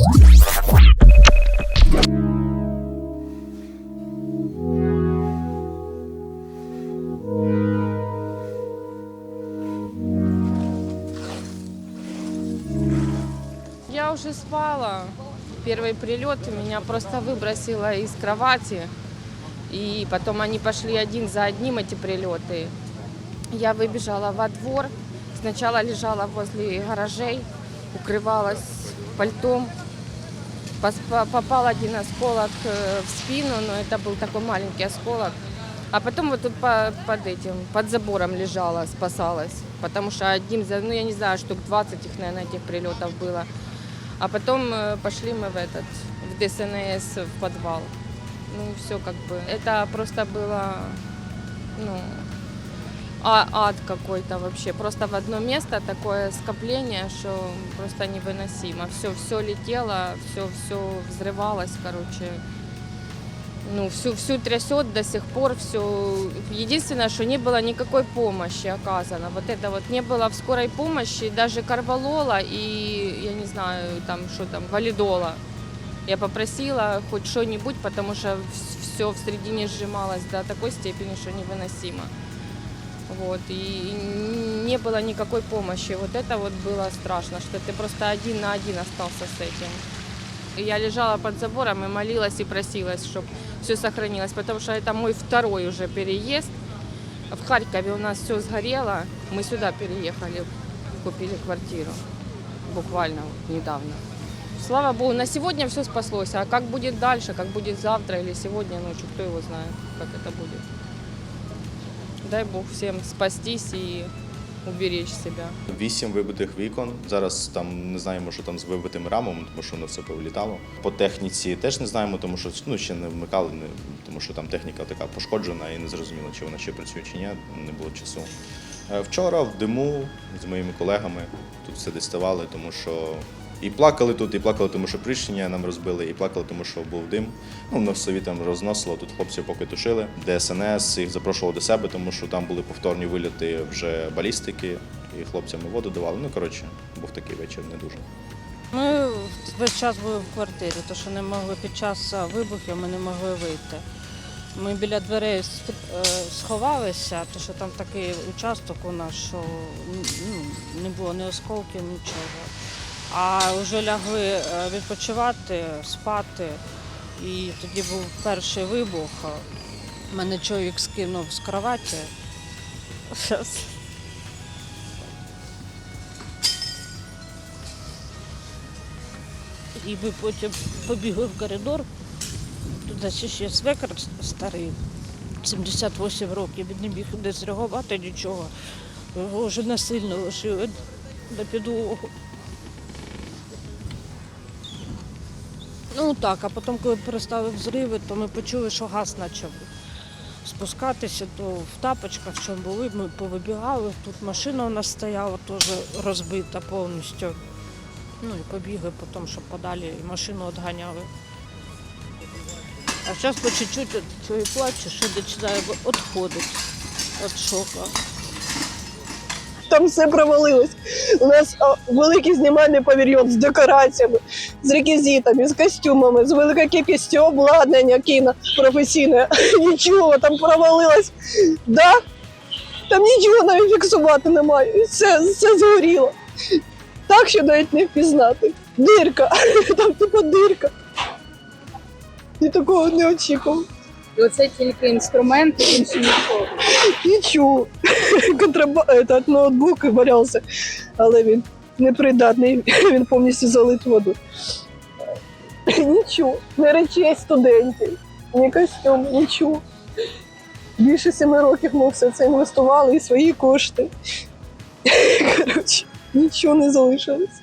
Я уже спала. Первый прилет меня просто выбросило из кровати. И потом они пошли один за одним, эти прилеты. Я выбежала во двор. Сначала лежала возле гаражей, укрывалась пальтом. Пос- по- Попал один осколок э, в спину, но это был такой маленький осколок. А потом вот тут по- под этим, под забором лежала, спасалась. Потому что один, за- ну я не знаю, штук 20 их, наверное, этих прилетов было. А потом э, пошли мы в этот, в ДСНС в подвал. Ну, все как бы. Это просто было, ну, а- ад какой-то вообще. Просто в одно место такое скопление, что просто невыносимо. Все, все летело, все, все взрывалось, короче. Ну, всю, всю трясет до сих пор, все. Единственное, что не было никакой помощи оказано. Вот это вот не было в скорой помощи даже карвалола и, я не знаю, там, что там, валидола. Я попросила хоть что-нибудь, потому что все в середине сжималось до такой степени, что невыносимо. Вот, и не было никакой помощи. Вот это вот было страшно, что ты просто один на один остался с этим. И Я лежала под забором и молилась и просилась, чтобы все сохранилось, потому что это мой второй уже переезд. В Харькове у нас все сгорело, мы сюда переехали, купили квартиру буквально недавно. Слава Богу, на сегодня все спаслось, а как будет дальше, как будет завтра или сегодня ночью, кто его знает, как это будет. Дай Бог всем спастись и уберечь себя. Вісім вибитих вікон. Зараз там не знаємо, що там з вибитим рамом, тому що воно все повилітало. По техніці теж не знаємо, тому що ну, ще не вмикали, не- тому що там техніка така пошкоджена і не зрозуміло, чи вона ще працює чи ні, не було часу. Е, Вчора в диму з моїми колегами тут все діставали, тому що і плакали тут, і плакали, тому що приміщення нам розбили, і плакали, тому що був дим. Ну, воно собі там розносило. Тут хлопці поки тушили. ДСНС їх запрошував до себе, тому що там були повторні вильоти вже балістики, і хлопцям воду давали. Ну, коротше, був такий вечір не дуже. Ми весь час були в квартирі, тому що не могли під час вибухів ми не могли вийти. Ми біля дверей е, сховалися, тому що там такий участок у нас, що ну, не було ні осколків, нічого. А вже лягли е, відпочивати, спати. І тоді був перший вибух. Мене чоловік скинув з кроваті. І ми потім побігли в коридор. Туди ще свекр старий, 78 років, він не міг не зреагувати нічого. Його вже насильно лишили на підлогу. Ну так, а потім, коли перестали взриви, то ми почули, що газ почав спускатися, то в тапочках, чому були, ми повибігали. Тут машина у нас стояла, теж розбита повністю. Ну і побігли потім, щоб подалі і машину відганяли. А зараз по чуть-чуть чого і плачу, що починає відходити від шоку. Там все провалилось. У нас великий знімальний павільйон з декораціями, з реквізитами, з костюмами, з великою кількістю обладнання кіно професійне. Нічого там провалилось. Да? Там нічого навіть фіксувати немає. Все, все згоріло. Так, що навіть не впізнати. Дирка. Там типу дирка. І такого не очікував. І оце тільки інструменти, інші нічого. Нічого. Контраба... Этот ноутбук валявся, але він непридатний, він повністю залит воду. Нічого. Не речей студентів, ні костюм, нічого. Більше семи років ми все це інвестували і свої кошти. Коротше, нічого не залишилось.